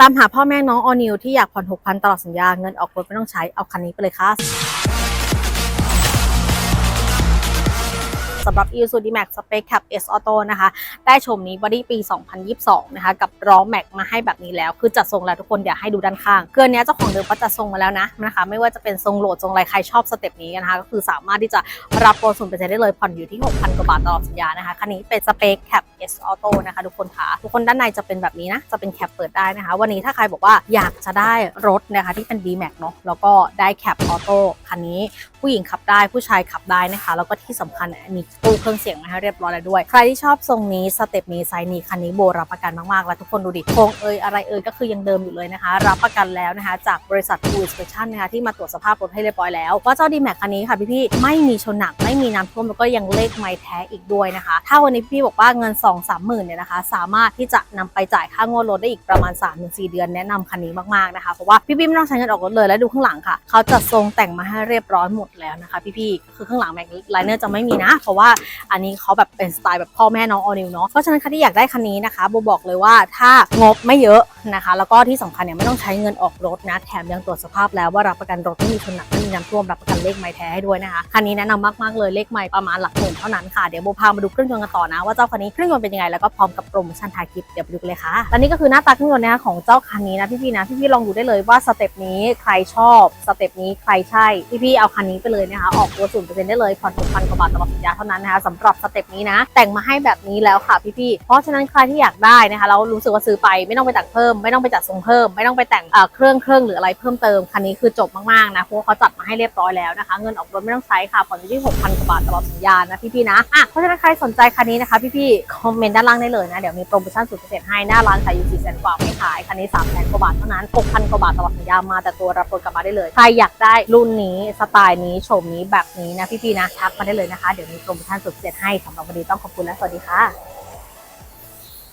ตามหาพ่อแม่น้องออนิวที่อยากผ่อน 6,000 ตลอดสัญญา เงินออกรถไม่ต้องใช้ เอาคันนี้ไปเลยค่ะ สำหรับ i s u z u d m a x Spec Cap S Auto นะคะ ได้ชมนี้บอดี้ปี 2022 นะคะ กับล้อแม็กมาให้แบบนี้แล้ว คือจัดทรงแล้วทุกคนอยากให้ดูด้านข้างเกินนี้เจ้าของเดิมก็จัดทรงมาแล้วนะนะคะ ไม่ว่าจะเป็นทรงโหลดทรงอะไรใครชอบสเต็ปนี้นะคะ ก็คือสามารถที่จะรับโปรส่วนเปอร์เซ็นต์ได้เลยผ่อนอยู่ที่ 6,000 กว่าบาทตลอดสัญญานะคะคันนี้เป็น Spec Cap S Auto นะคะทุกคนค่ะทุกคนด้านในจะเป็นแบบนี้นะจะเป็นแคปเปิดได้นะคะ วันนี้ถ้าใครบอกว่าอยากจะได้รถนะคะที่เป็น D Max เนาะแล้วก็ได้แคปออโต้คันนี้ผู้หญิงขับได้ผู้ชายขับได้นะคะ แล้วก็ที่สำคัญมีตู้เครื่องเสียงมาให้เรียบร้อยแล้วด้วย ใครที่ชอบทรงนี้สเต็ปนี้ไซส์นี้คันนี้โบรับประกันมากๆ แล้วทุกคนดูดิโครงเอยอะไรเอยก็คือยังเดิมอยู่เลยนะคะ รับประกันแล้วนะคะ จากบริษัท Full Inspection นะคะที่มาตรวจสภาพรถให้เรียบร้อยแล้วว่าเจ้า D Max คันนี้ค่ะพี่ๆไม่มีชนหนักไม่มีน้ำท่วมแล้วก็ยังเลขไม่แท้อีกด้วยนะคะ ถ้าวันนี้พี่บอกว่าเงิน 2 3หมื่นเนี่ยนะคะ สามารถที่จะนำไปจ่ายค่างวดรถได้อีกประมาณ 3-4 เดือนแนะนำคันนี้มากๆนะคะเพราะว่าพี่ๆไม่ต้องใช้เงินออกรถเลยและดูข้างหลังค่ะ เขาจัดทรงแต่งมาให้เรียบร้อยหมดแล้วนะคะ พี่ๆคือข้างหลังแม็กไลเนอร์จะไม่มีนะเพราะว่าอันนี้เขาแบบเป็นสไตล์แบบพ่อแม่น้องออนิวเนาะเพราะฉะนั้นใครที่อยากได้คันนี้นะคะโบบอกเลยว่าถ้างบไม่เยอะนะคะ แล้วก็ที่สำคัญเนี่ยไม่ต้องใช้เงินออกรถนะแถมยังตรวจสภาพแล้วว่ารับประกันรถไม่มีชนหนักไม่มีน้ำท่วมรับประกันเลขไม้แท้ให้ด้วยนะคะคันนี้แนะนำมากๆเลยเลขไม้ประมาณหลักหมื่นเท่านั้นค่ะเดี๋ยวโบพามาดูเครื่องยนต์กันต่อนะว่าเจ้าคันนี้เครื่องยนต์เป็นยังไงแล้วก็พร้อมกับโปรโมชั่นทายคลิปเดี๋ยวไปดูกันเลยค่ะและนี่ก็คือหน้าตาเครื่องยนต์นะคะของเจ้าคันนี้นะพี่ๆนะพี่ๆลองดูได้เลยว่าสเต็ปนี้ใครชอบสเต็ปนี้ใครใช่พี่ๆเอาคันนี้ไปเลยนะคะออกตัวศูนย์เปอร์เซ็นต์ได้เลยผ่อนหกพันกว่าบาทตลอสัญญาเท่านั้นนะคะสำหรับสเต็ปนี้นะ แต่งมาให้แบบนี้แล้วค่ะพี่ๆเพราะฉะนั้นใครที่อยากได้นะคะแล้วรู้สึกว่าซื้อไปไม่ต้องไปแต่งเพิ่ม ไม่ต้องไปจัดทรงเพิ่ม ไม่ต้องไปแต่งเครื่องเครื่องหรืออะไรเพิ่มเติมคันนี้คือจบมากๆนะเพราะเขาจัดมาให้เรียบร้อยแล้วนะคะ เงินออกรถไม่ต้องใช้ค่ะผ่อนอยู่ที่6,000กว่าบาทตลอดสัญญานะพี่ๆนะอะเพราะฉะนั้นใครสนใจคันนี้นะคะพี่ๆคอมเมนต์ด้านล่างได้เลยนะเดี๋ยวมีโปรโมชั่นสุดพิเศษให้หน้าร้านขายอยู่4แสนกว่าไม่ขายคันนี้3แสนกว่าบาทเท่านั้น6,000กว่าบาทตลอดสัญญามาแต่ตัวรับรถกลับมาได้เลยใครอยากได้รุ่นนี้สไตล์นี้โฉมนี้แบบนี้นะพี่ๆนะทักมาได้เลยนะคะเดี๋ยวมีโปรโมชั่นสุดพิเศษให้สำหรับวันนี้ต้องขอบคุณและสวัสดีค่ะ